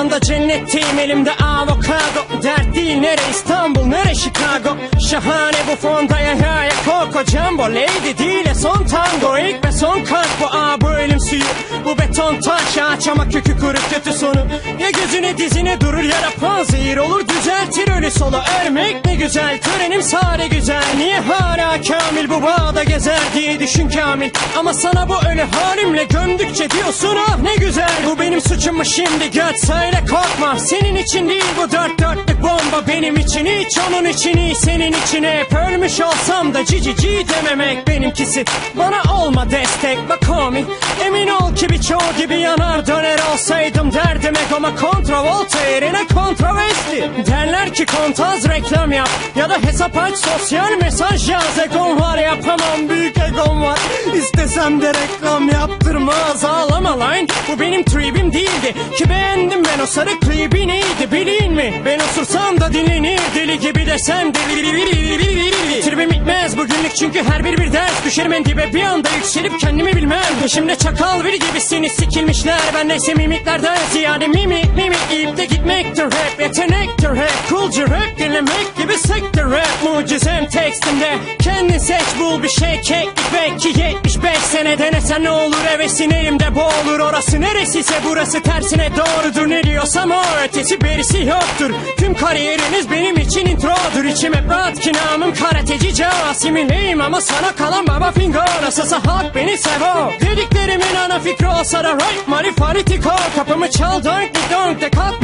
anda cennetteyim elimde avokado. Dert değil nere İstanbul nere Chicago? Şahane bu fonda ya ya Coco Jumbo Lady değil son tango. İlk ve son kalp bu aa ağaç ama kökü kuru kötü sonu Ya gözüne dizine durur ya da panzehir olur. Düzeltir ölü solu Örmek ne güzel. Törenim sade güzel. Niye hala kamil bu bağda gezer diye düşün kamil. Ama sana bu ölü halimle gömdükçe diyorsun ah ne güzel. Bu benim suçum mu şimdi. Göt söyle korkma. Senin için değil bu dört dörtlük bomba. Benim için hiç onun için iyi senin için hep Ölmüş olsam da cici ci dememek benimkisi. Bana olma destek bak homie Emin ol ki birçoğu gibi yanar döner olsaydım derdim egoma kontravolta yerine kontroversi Derler ki kontaz reklam yap ya da hesap aç sosyal mesaj yaz. Egom var yapamam büyük egom var. İstesem de reklam yaptırmaz. Ağlama lan Bu benim ki beğendim ben o sarı klibi neydi bilin mi? Ben osursam da dinlenir deli gibi desem de. Tribim bitmez bugünlük çünkü her bir bir ders Düşerim en dibe bir anda yükselip kendimi bilmem. Peşimde çakal biri gibisiniz sikilmişler. Ben neyse mimiklerden ziyade mimik mimik. Yiyip de gitmektir hep yetenektir hep. Coolcu rap dinlemek gibi sektir rap Mucizem tekstimde kendin seç bul bir şey keklik Belki 75 sene denesen ne olur hevesin elimde boğulur Orası neresiyse burası tersine doğrudur Ne diyorsam o ötesi berisi yoktur Tüm kariyeriniz benim için introdur İçim hep rahat ki namım karateci Casimileyim ama sana kalan baba fingo Nasılsa halk beni sevo Dediklerimin ana fikri olsa da right Marifaritiko Kapımı çal donk di donk de kalk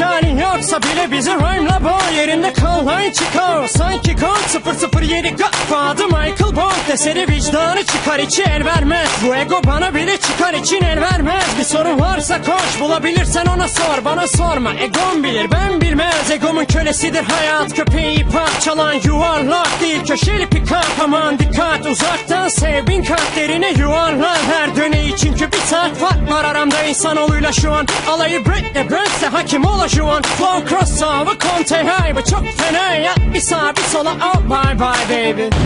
halin yoksa bile bizi rhyme'la bo Yerinde kal lan çıkar. Sanki kod 007 Godfather Michael Bond Deseri vicdanı çıkar içi el vermez. Bu ego bana bile çıkar için el vermez. Bir sorun varsa koş bulabilirsen ona sor. Bana sorma egom bilir ben bilmez. Egomun kölesidir hayat köpeği parçalan Yuvarlak. Değil köşeli pikap aman dikkat Uzaktan sev bin Her döneyi saat fark var aramda insanoğluyla şu an. Alayı Britney Brent'se hakim ola şu an. Flow cross over Conte High bu çok fena ya. Bir sağa bir sola. Oh bye bye baby